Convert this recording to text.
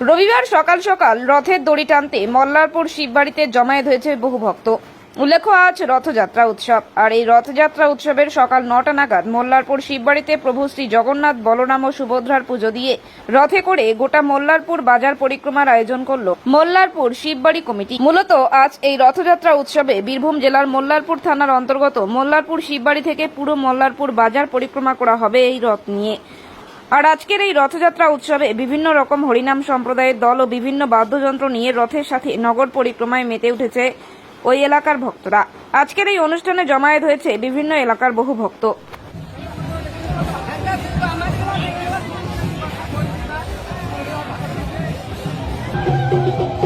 রবিবার সকাল সকাল রথের দড়ি টানতে মল্লারপুর শিববাড়িতে জমায়েত হয়েছে বহু ভক্ত। উল্লেখ্য, আজ রথযাত্রা উৎসব। আর এই রথযাত্রা উৎসবের সকাল নটা নাগাদ মোল্লারপুর শিববাড়িতে প্রভু শ্রী জগন্নাথ বলরাম ও সুভদ্রার পুজো দিয়ে রথে করে গোটা মোল্লারপুর বাজার পরিক্রমার আয়োজন করল মোল্লারপুর শিববাড়ি কমিটি। মূলত, আজ এই রথযাত্রা উৎসবে বীরভূম জেলার মোল্লারপুর থানার অন্তর্গত মোল্লারপুর শিববাড়ি থেকে পুরো মোল্লারপুর বাজার পরিক্রমা করা হবে এই রথ নিয়ে। আর আজকের এই রথযাত্রা উৎসবে বিভিন্ন রকম হরিনাম সম্প্রদায়ের দল ও বিভিন্ন বাদ্যযন্ত্র নিয়ে রথের সাথে নগর পরিক্রমায় মেতে উঠেছে ওই এলাকার ভক্তরা। আজকের এই অনুষ্ঠানে জমায়েত হয়েছে বিভিন্ন এলাকার বহু ভক্ত। Thank কি